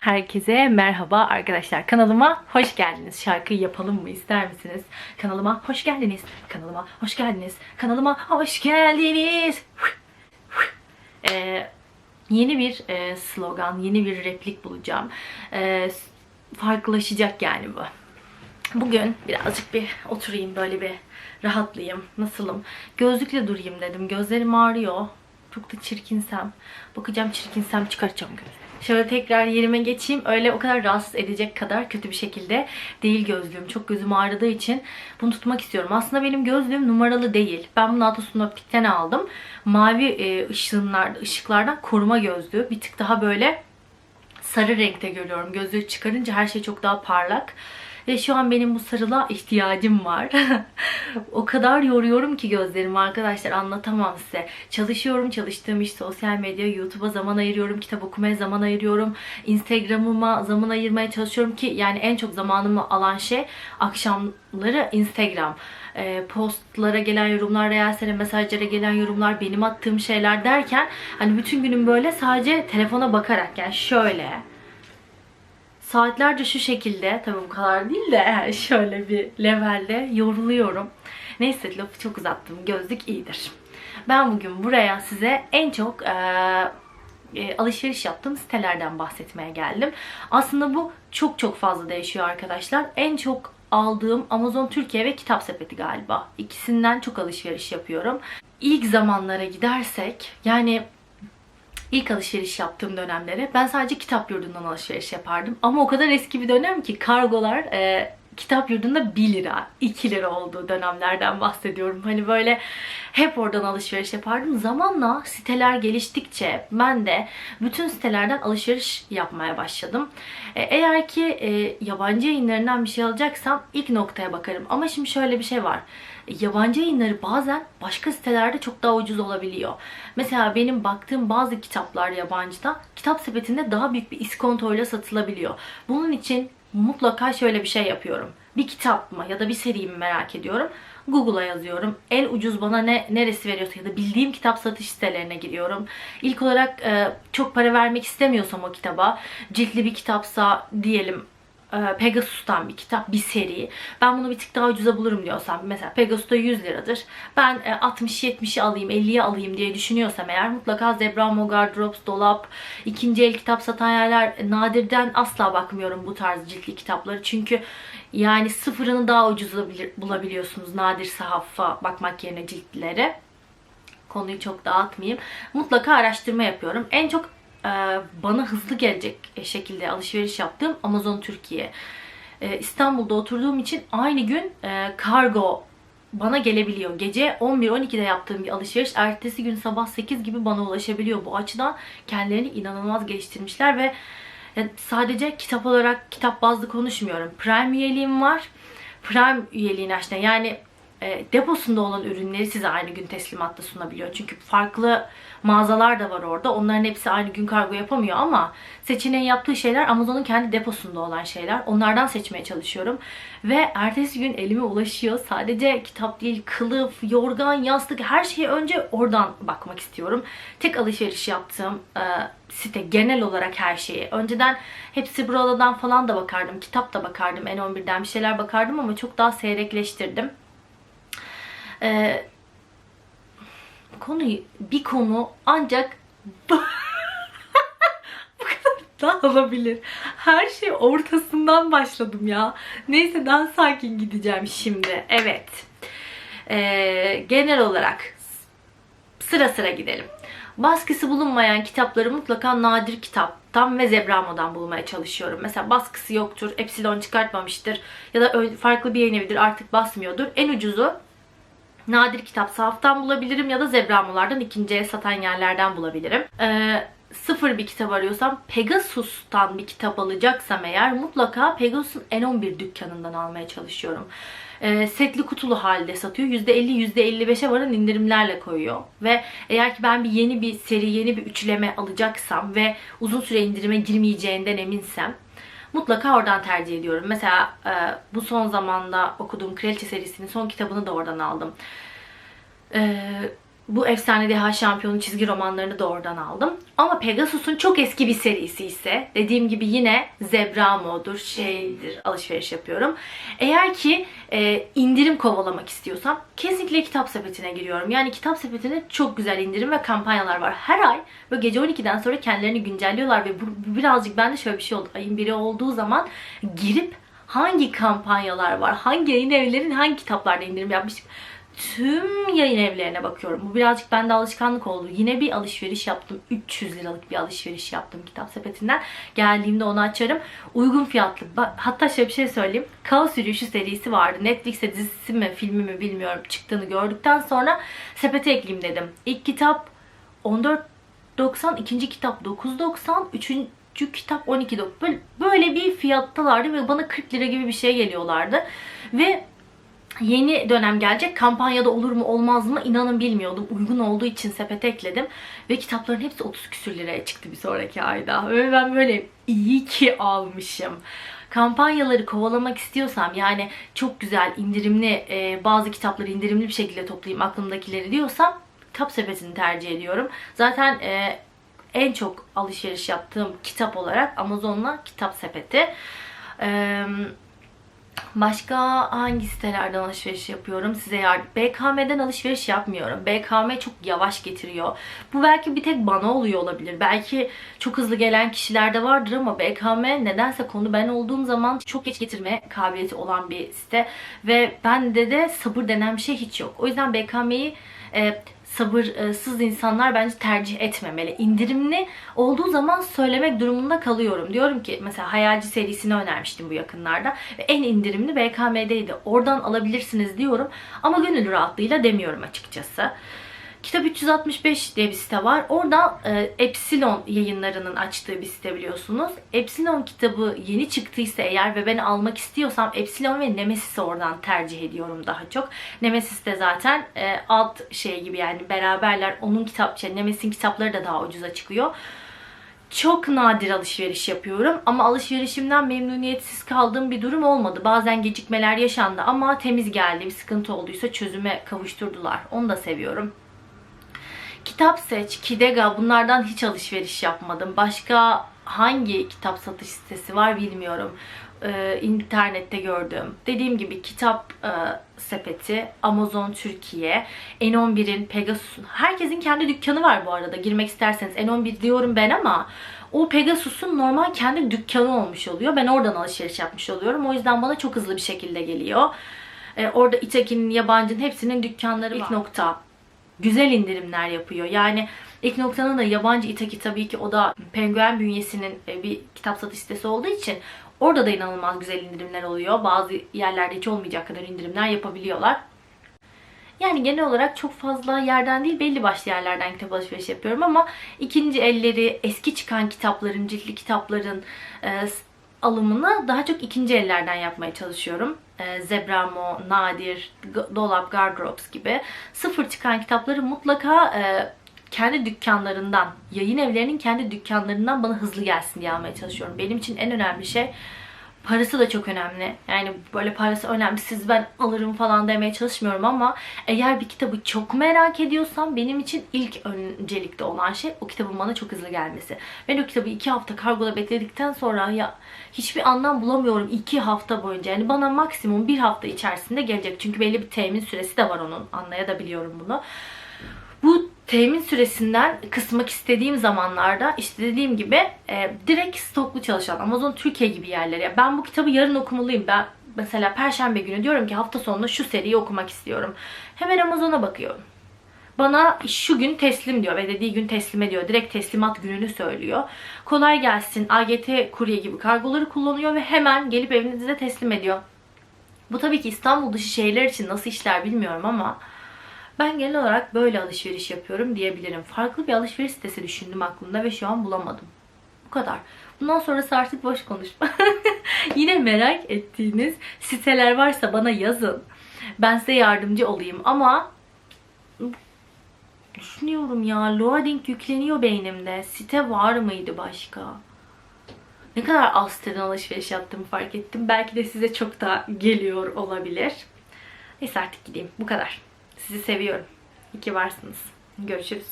Herkese merhaba arkadaşlar. Kanalıma hoş geldiniz. Şarkı yapalım mı ister misiniz? Kanalıma hoş geldiniz. Kanalıma hoş geldiniz. Kanalıma hoş geldiniz. Ee, yeni bir e, slogan, yeni bir replik bulacağım. Ee, farklılaşacak yani bu. Bugün birazcık bir oturayım böyle bir rahatlayayım. Nasılım? Gözlükle durayım dedim. Gözlerim ağrıyor. Çok da çirkinsem. Bakacağım çirkinsem çıkaracağım gözlüğü. Şöyle tekrar yerime geçeyim. Öyle o kadar rahatsız edecek kadar kötü bir şekilde değil gözlüğüm. Çok gözüm ağrıdığı için bunu tutmak istiyorum. Aslında benim gözlüğüm numaralı değil. Ben bunu Atasun Optik'ten aldım. Mavi e, ışınlar, ışıklardan koruma gözlüğü. Bir tık daha böyle sarı renkte görüyorum. Gözlüğü çıkarınca her şey çok daha parlak. Ve şu an benim bu sarılığa ihtiyacım var. o kadar yoruyorum ki gözlerimi arkadaşlar anlatamam size. Çalışıyorum, çalıştığım iş sosyal medya, YouTube'a zaman ayırıyorum, kitap okumaya zaman ayırıyorum. Instagram'ıma zaman ayırmaya çalışıyorum ki yani en çok zamanımı alan şey akşamları Instagram. E, postlara gelen yorumlar, reelsere, mesajlara gelen yorumlar, benim attığım şeyler derken hani bütün günüm böyle sadece telefona bakarak yani şöyle saatlerce şu şekilde tabii bu kadar değil de şöyle bir levelde yoruluyorum. Neyse lafı çok uzattım. Gözlük iyidir. Ben bugün buraya size en çok e, e, alışveriş yaptığım sitelerden bahsetmeye geldim. Aslında bu çok çok fazla değişiyor arkadaşlar. En çok aldığım Amazon Türkiye ve Kitap Sepeti galiba. İkisinden çok alışveriş yapıyorum. İlk zamanlara gidersek yani ilk alışveriş yaptığım dönemlere ben sadece kitap yurdundan alışveriş yapardım. Ama o kadar eski bir dönem ki kargolar e, kitap yurdunda 1 lira, 2 lira olduğu dönemlerden bahsediyorum. Hani böyle hep oradan alışveriş yapardım. Zamanla siteler geliştikçe ben de bütün sitelerden alışveriş yapmaya başladım. E, eğer ki e, yabancı yayınlarından bir şey alacaksam ilk noktaya bakarım. Ama şimdi şöyle bir şey var yabancı yayınları bazen başka sitelerde çok daha ucuz olabiliyor. Mesela benim baktığım bazı kitaplar yabancıda kitap sepetinde daha büyük bir iskontoyla satılabiliyor. Bunun için mutlaka şöyle bir şey yapıyorum. Bir kitap mı ya da bir seri mi merak ediyorum. Google'a yazıyorum. En ucuz bana ne neresi veriyorsa ya da bildiğim kitap satış sitelerine giriyorum. İlk olarak e, çok para vermek istemiyorsam o kitaba, ciltli bir kitapsa diyelim Pegasus'tan bir kitap, bir seri. Ben bunu bir tık daha ucuza bulurum diyorsam mesela Pegasus'ta 100 liradır. Ben 60-70'i alayım, 50'yi alayım diye düşünüyorsam eğer mutlaka Zebramo, Gardrops, Dolap, ikinci el kitap satan yerler nadirden asla bakmıyorum bu tarz ciltli kitapları. Çünkü yani sıfırını daha ucuz bulabiliyorsunuz nadir sahaffa bakmak yerine ciltlilere. Konuyu çok dağıtmayayım. Mutlaka araştırma yapıyorum. En çok e, bana hızlı gelecek şekilde alışveriş yaptığım Amazon Türkiye. E, İstanbul'da oturduğum için aynı gün e, kargo bana gelebiliyor. Gece 11-12'de yaptığım bir alışveriş ertesi gün sabah 8 gibi bana ulaşabiliyor. Bu açıdan kendilerini inanılmaz geliştirmişler ve sadece kitap olarak kitap bazlı konuşmuyorum. Prime üyeliğim var. Prime üyeliğini açtığında yani e, deposunda olan ürünleri size aynı gün teslimatta sunabiliyor. Çünkü farklı mağazalar da var orada. Onların hepsi aynı gün kargo yapamıyor ama seçeneğin yaptığı şeyler Amazon'un kendi deposunda olan şeyler. Onlardan seçmeye çalışıyorum. Ve ertesi gün elime ulaşıyor. Sadece kitap değil, kılıf, yorgan, yastık her şeyi önce oradan bakmak istiyorum. Tek alışveriş yaptığım e, site genel olarak her şeyi. Önceden hepsi buradan falan da bakardım. Kitap da bakardım. N11'den bir şeyler bakardım ama çok daha seyrekleştirdim. Ee, konuyu bir konu ancak bu kadar da olabilir. Her şey ortasından başladım ya. Neyse daha sakin gideceğim şimdi. Evet. Ee, genel olarak sıra sıra gidelim. Baskısı bulunmayan kitapları mutlaka nadir kitaptan ve Zebramo'dan bulmaya çalışıyorum. Mesela baskısı yoktur, Epsilon çıkartmamıştır ya da farklı bir yayın evidir artık basmıyordur. En ucuzu nadir kitap sahaftan bulabilirim ya da Zebramo'lardan ikinciye satan yerlerden bulabilirim. Ee, sıfır bir kitap arıyorsam Pegasus'tan bir kitap alacaksam eğer mutlaka Pegasus'un N11 dükkanından almaya çalışıyorum. E, setli kutulu halde satıyor. %50 %55'e varan indirimlerle koyuyor. Ve eğer ki ben bir yeni bir seri, yeni bir üçleme alacaksam ve uzun süre indirime girmeyeceğinden eminsem mutlaka oradan tercih ediyorum. Mesela e, bu son zamanda okuduğum Kraliçe serisinin son kitabını da oradan aldım. E, Bu efsane deha şampiyonu çizgi romanlarını da oradan aldım. Ama Pegasus'un çok eski bir serisi ise dediğim gibi yine Zebramo'dur, şeydir alışveriş yapıyorum. Eğer ki e, indirim kovalamak istiyorsam kesinlikle kitap sepetine giriyorum. Yani kitap sepetinde çok güzel indirim ve kampanyalar var. Her ay böyle gece 12'den sonra kendilerini güncelliyorlar ve bu, bu birazcık bende şöyle bir şey oldu. Ayın biri olduğu zaman girip hangi kampanyalar var, hangi yayın evlerin hangi kitaplarda indirim yapmış tüm yayın evlerine bakıyorum. Bu birazcık bende alışkanlık oldu. Yine bir alışveriş yaptım. 300 liralık bir alışveriş yaptım kitap sepetinden. Geldiğimde onu açarım. Uygun fiyatlı. Hatta şöyle bir şey söyleyeyim. Kaos Yürüyüşü serisi vardı. Netflix'te dizisi mi filmi mi bilmiyorum çıktığını gördükten sonra sepete ekleyeyim dedim. İlk kitap 14.90, ikinci kitap 9.90, üçüncü kitap 12.90. Böyle, böyle bir fiyattalardı ve bana 40 lira gibi bir şey geliyorlardı. Ve yeni dönem gelecek. Kampanyada olur mu olmaz mı inanın bilmiyordum. Uygun olduğu için sepete ekledim. Ve kitapların hepsi 30 küsür liraya çıktı bir sonraki ayda. Ve ben böyle iyi ki almışım. Kampanyaları kovalamak istiyorsam yani çok güzel indirimli e, bazı kitapları indirimli bir şekilde toplayayım aklımdakileri diyorsam kitap sepetini tercih ediyorum. Zaten e, en çok alışveriş yaptığım kitap olarak Amazon'la kitap sepeti. Eee Başka hangi sitelerden alışveriş yapıyorum? Size yardım. BKM'den alışveriş yapmıyorum. BKM çok yavaş getiriyor. Bu belki bir tek bana oluyor olabilir. Belki çok hızlı gelen kişilerde vardır ama BKM nedense konu ben olduğum zaman çok geç getirme kabiliyeti olan bir site. Ve bende de sabır denen bir şey hiç yok. O yüzden BKM'yi e, sabırsız insanlar bence tercih etmemeli. İndirimli olduğu zaman söylemek durumunda kalıyorum. Diyorum ki mesela Hayalci serisini önermiştim bu yakınlarda. Ve en indirimli BKM'deydi. Oradan alabilirsiniz diyorum. Ama gönül rahatlığıyla demiyorum açıkçası. Kitap 365 diye bir site var. Orada e, Epsilon yayınlarının açtığı bir site biliyorsunuz. Epsilon kitabı yeni çıktıysa eğer ve ben almak istiyorsam Epsilon ve Nemesis'i oradan tercih ediyorum daha çok. Nemesis de zaten e, alt şey gibi yani beraberler. Onun kitap, şey, Nemesis'in kitapları da daha ucuza çıkıyor. Çok nadir alışveriş yapıyorum ama alışverişimden memnuniyetsiz kaldığım bir durum olmadı. Bazen gecikmeler yaşandı ama temiz geldi. Bir sıkıntı olduysa çözüme kavuşturdular. Onu da seviyorum. Kitap seç, Kidega bunlardan hiç alışveriş yapmadım. Başka hangi kitap satış sitesi var bilmiyorum. Ee, internette gördüm. Dediğim gibi kitap e, sepeti, Amazon Türkiye, N11'in, Pegasus'un. Herkesin kendi dükkanı var bu arada. Girmek isterseniz N11 diyorum ben ama o Pegasus'un normal kendi dükkanı olmuş oluyor. Ben oradan alışveriş yapmış oluyorum. O yüzden bana çok hızlı bir şekilde geliyor. Ee, orada Itaki'nin, yabancının hepsinin dükkanları var. İlk nokta güzel indirimler yapıyor. Yani ilk noktanın da yabancı Itaki tabii ki o da Penguen bünyesinin e, bir kitap satış sitesi olduğu için orada da inanılmaz güzel indirimler oluyor. Bazı yerlerde hiç olmayacak kadar indirimler yapabiliyorlar. Yani genel olarak çok fazla yerden değil belli başlı yerlerden kitap alışveriş yapıyorum ama ikinci elleri, eski çıkan kitapların, ciltli kitapların e, alımını daha çok ikinci ellerden yapmaya çalışıyorum. E, Zebramo, Nadir, Dolap, Gardrops gibi sıfır çıkan kitapları mutlaka e, kendi dükkanlarından, yayın evlerinin kendi dükkanlarından bana hızlı gelsin diye almaya çalışıyorum. Benim için en önemli şey Parası da çok önemli. Yani böyle parası önemsiz ben alırım falan demeye çalışmıyorum ama eğer bir kitabı çok merak ediyorsam benim için ilk öncelikte olan şey o kitabın bana çok hızlı gelmesi. Ben o kitabı iki hafta kargoda bekledikten sonra ya hiçbir anlam bulamıyorum iki hafta boyunca. Yani bana maksimum bir hafta içerisinde gelecek. Çünkü belli bir temin süresi de var onun. Anlayabiliyorum bunu. Temin süresinden kısmak istediğim zamanlarda işte dediğim gibi e, direkt stoklu çalışan Amazon Türkiye gibi yerlere. Ben bu kitabı yarın okumalıyım. Ben mesela perşembe günü diyorum ki hafta sonunda şu seriyi okumak istiyorum. Hemen Amazon'a bakıyorum. Bana şu gün teslim diyor ve dediği gün teslim ediyor. Direkt teslimat gününü söylüyor. Kolay gelsin. AGT kurye gibi kargoları kullanıyor ve hemen gelip evinize teslim ediyor. Bu tabii ki İstanbul dışı şehirler için nasıl işler bilmiyorum ama ben genel olarak böyle alışveriş yapıyorum diyebilirim. Farklı bir alışveriş sitesi düşündüm aklımda ve şu an bulamadım. Bu kadar. Bundan sonrası artık boş konuşma. Yine merak ettiğiniz siteler varsa bana yazın. Ben size yardımcı olayım ama düşünüyorum ya loading yükleniyor beynimde. Site var mıydı başka? Ne kadar az siteden alışveriş yaptığımı fark ettim. Belki de size çok da geliyor olabilir. Neyse artık gideyim. Bu kadar. Sizi seviyorum. İyi ki varsınız. Görüşürüz.